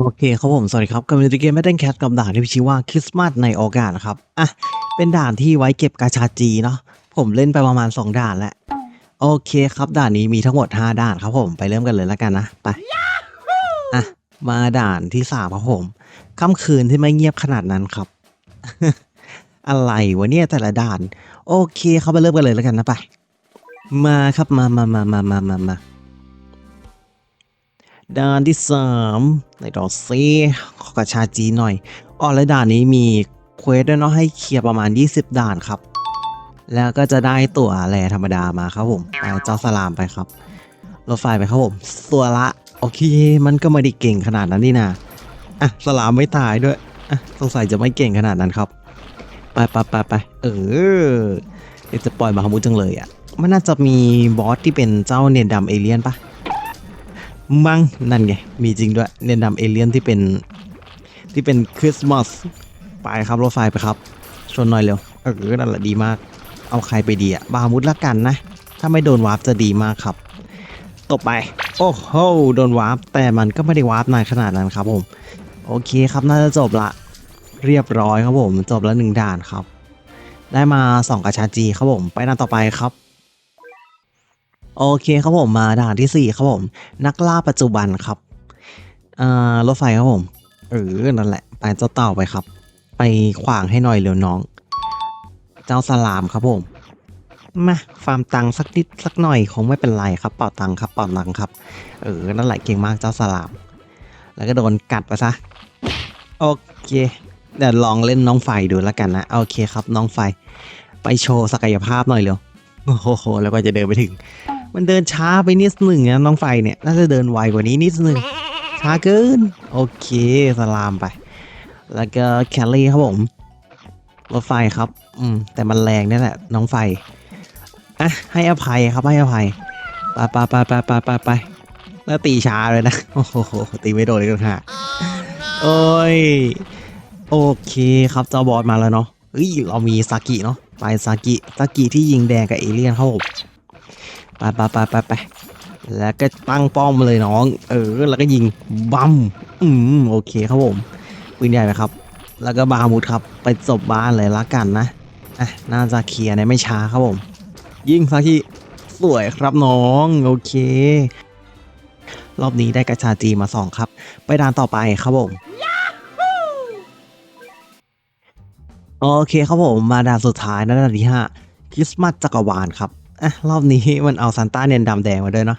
โอเคครับผมสวัสดีครับกับมินิเกมแมดเดนแคทกับด่านที่มีชื่อว่าคริสต์มาสในโอกาสนะครับอะเป็นด่านที่ไว้เก็บกาชาจีเนาะผมเล่นไปประมาณ 2 ด่านแล้วโอเคครับด่านนี้มีทั้งหมด 5 ด่านครับผมไปเริ่มกันเลยแล้วกันนะไปอะมาด่านที่3ครับผมค่ำคืนที่ไม่เงียบขนาดนั้นครับ อะไรวะเนี่ยแต่ละด่าน โอเคครับไปเริ่มกันเลยแล้วกันนะไป มาครับมามามามามามามา ด่านที่สามในดอซซีขอกระชาจีหน่อยอ๋อและด่านนี้มีเควสด้วยเนาะให้เคลียร์ประมาณ 20 ด่านครับ แล้วก็จะได้ตั๋วแรธรรมดามาครับผมไปเจ้าสลามไปครับรถไฟไปครับผมตัวละ โอเค มันก็ไม่ได้เก่งขนาดนั้นนี่นะอะสลามไม่ตายด้วยอะสงสัยจะไม่เก่งขนาดนั้นครับ ไปไปไปไปเออเดี๋ยวจะปล่อยมาฮามุจังเลยอะมันน่าจะมีบอสที่เป็นเจ้าเนนดำเอเลียนปะ มั้งนั่นไง มีจริงด้วยเน้นนำเอเลียนที่เป็นที่เป็นคริสต์มาสไปครับรถไฟไปครับ ชนหน่อยเร็วเออนั่นแหละดีมาก เอาใครไปดีอะบามุดละกันนะ ถ้าไม่โดนวาร์ปจะดีมากครับตบไป โอ้โหโดนวาร์ปแต่มันก็ไม่ได้วาร์ปนานขนาดนั้นครับผมโอเคครับน่าจะจบละ เรียบร้อยครับผมจบแล้วหนึ่งด่านครับ ได้มาสองกระชาจีครับผม ไปด่านต่อไปครับ โอเคครับผมมาด่านที่สี่ครับผม นักล่าปัจจุบันครับรถไฟครับผมเออนั่นแหละ ไปเจ้าเต่าไปครับ ไปขวางให้หน่อยเร็วน้อง เจ้าสลามครับผมมาฟาร์มตังสักนิดสักหน่อยคงไม่เป็นไรครับเป่าตังครับเป่าตังครับ เออนั่นแหละเก่งมากเจ้าสลาม แล้วก็โดนกัดไปซะโอเคเดี๋ยวลองเล่นน้องไฟดูแล้วกันนะโอเคครับน้องไฟ ไปโชว์ศักยภาพหน่อยเร็วโอ้โหแล้วก็จะเดินไปถึง มันเดินช้าไปนิดหนึ่งนะน้องไฟเนี่ยน่าจะเดินไวกว่านี้นิดหนึ่งช้าเกิน โอเคสลามไป แล้วก็แคลรี่ครับผมรถไฟครับ อืม แต่มันแรงนี่แหละ น้องไฟอะให้อภัยครับให้อภัยไปไปไปไปไปไปไปแล้วตีช้าเลยนะ โอ้โหตีไม่โดนเลยกันฮะโอ้ยโอเคครับเจ้าบอสมาแล้วเนาะเฮ้ยเรามีซากิเนาะไปซากิซากิที่ยิงแดงกับเอเลี่ยนครับผม ไปไปไปไปไปแล้วก็ตั้งป้อมเลยน้อง เออ แล้วก็ยิงบัมอืมโอเคครับผมปืนใหญ่ไหมครับ แล้วก็บามุดครับ ไปจบบ้านเลยละกันนะอะน่าจะเคลียร์ในไม่ช้าครับผม ยิงซากิสวยครับน้องโอเค รอบนี้ได้กระชาจีมาสองครับ ไปด่านต่อไปครับผมโอเคครับผมมาด่านสุดท้ายนะด่านที่ห้าคริสต์มาสจักรวาลครับ อะรอบนี้มันเอาซานต้าเนียนดำแดงมาด้วยเนาะ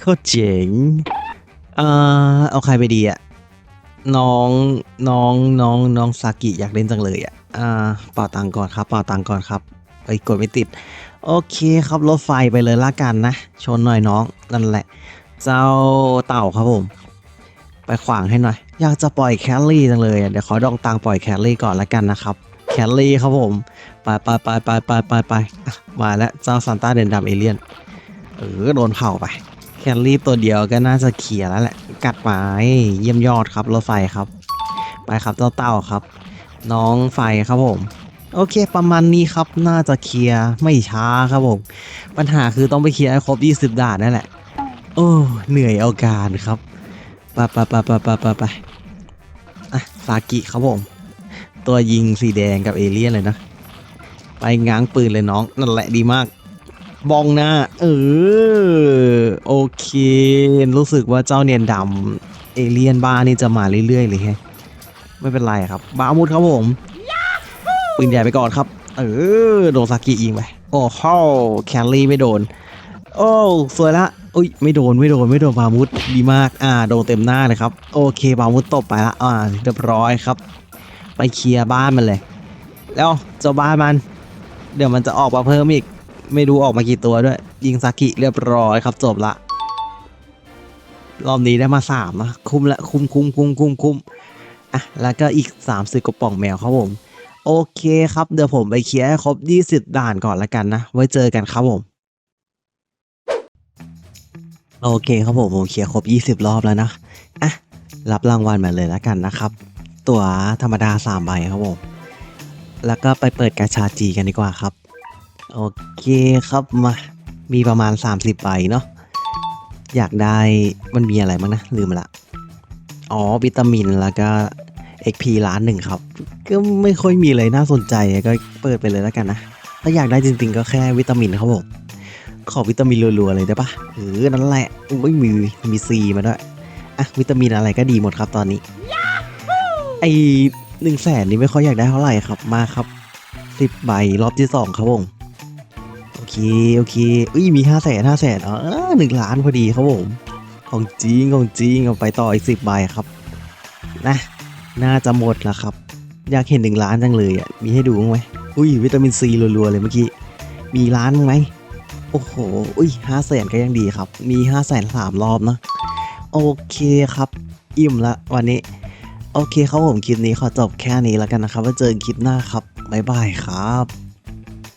โคตรเจ๋งเอ่อเอาใครไปดีอะน้องน้องน้องน้องซากิอยากเล่นจังเลยอะอ่าเป่าตังก่อนครับเป่าตังก่อนครับเอ้กดไม่ติด โอเคครับรถไฟไปเลยละกันนะ ชนหน่อยน้องนั่นแหละ เจ้าเต่าครับผม ไปขวางให้หน่อย อยากจะปล่อยแคลรี่จังเลยเดี๋ยวขอดองตังปล่อยแคลรี่ก่อนละกันนะครับ แคลรี่ครับผม ไปไปไปไปไปไปไปมาแล้วเจ้าซานต้าเดนดำเอเลียน เออ โดนเผาไป แคลรี่ตัวเดียวก็น่าจะเคลียร์แล้วแหละ กัดไปเยี่ยมยอดครับรถไฟครับ ไปครับเจ้าเต้าครับ น้องไฟครับผม โอเค ประมาณนี้ครับ น่าจะเคลียร์ไม่ช้าครับผม ปัญหาคือต้องไปเคลียร์ให้ครบ 20 ด่านนั่นแหละ โอ้ เหนื่อยเอาการครับ ไปไปไปไปไปไปไปอะซากิครับผม ตัวยิงสีแดงกับเอเลี่ยนเลยนะ ไปง้างปืนเลยน้อง นั่นแหละดีมาก บองหน้า เออ โอเค รู้สึกว่าเจ้าเนียนดำเอเลี่ยนบ้านี่จะมาเรื่อยๆเลยฮะไม่เป็นไรครับ บามุดครับผม ปืนใหญ่ไปก่อนครับ เออ โดนซากิยิงไป โอ้โหแคลรี่ไม่โดน โอ้สวยละอุ้ยไม่โดนไม่โดนไม่โดนบามุดดีมาก อ่า โดนเต็มหน้าเลยครับ โอเคบามุดตบไปละอ่าเรียบร้อยครับ ไปเคลียร์บ้านมันเลย แล้วเจ้าบ้านมัน เดี๋ยวมันจะออกมาเพิ่มอีก ไม่รู้ออกมากี่ตัวด้วย ยิงซากิเรียบร้อยครับจบละ รอบนี้ได้มาสามนะคุ้มละคุ้มคุ้มคุ้มคุ้มคุ้มอะแล้วก็อีก3ามสิบกระป๋องแมวครับผม โอเคครับเดี๋ยวผมไปเคลียร์ให้ครบ20ด่านก่อนละกันนะ ไว้เจอกันครับผมโอเคครับผมผมเคลียร์ครบ 20 รอบแล้วนะ อะ รับรางวัลมาเลยละกันนะครับ ตั๋วธรรมดา 3 ใบครับผม แล้วก็ไปเปิดกาชาจีกันดีกว่าครับ โอเคครับมา มีประมาณ 30 ใบเนาะ อยากได้มันมีอะไรบ้างนะ ลืมละ อ๋อ วิตามินแล้วก็ XP ล้านหนึ่งครับ ก็ไม่ค่อยมีอะไรน่าสนใจก็เปิดไปเลยแล้วกันนะ ถ้าอยากได้จริงๆ ก็แค่วิตามินครับผม ขอวิตามินรัวๆเลยได้ปะเออนั่นแหละอุ้ยมีมีซีมาด้วย อะ วิตามินอะไรก็ดีหมดครับตอนนี้ ไอหนึ่งแสนนี่ไม่ค่อยอยากได้เท่าไหร่ครับมาครับสิบใบรอบที่สองครับผมโอเคโอเคอุ้ยมีห้าแสนห้าแสนอ๋อหนึ่งล้านพอดีครับผมของจริงของจริงเอาไปต่ออีกสิบใบครับนะน่าจะหมดแล้วครับ อยากเห็นหนึ่งล้านจังเลยอะมีให้ดูบ้างไหมอุ้ยวิตามินซีรัวๆเลยเมื่อกี้มีล้านบ้างไหมโอ้โหอุ้ยห้าแสนก็ยังดีครับ มีห้าแสนสามรอบนะโอเคครับ อิ่มละวันนี้ โอเคครับผมคลิปนี้ขอจบแค่นี้แล้วกันนะครับไว้เจอกันคลิปหน้าครับบ๊ายบายครับ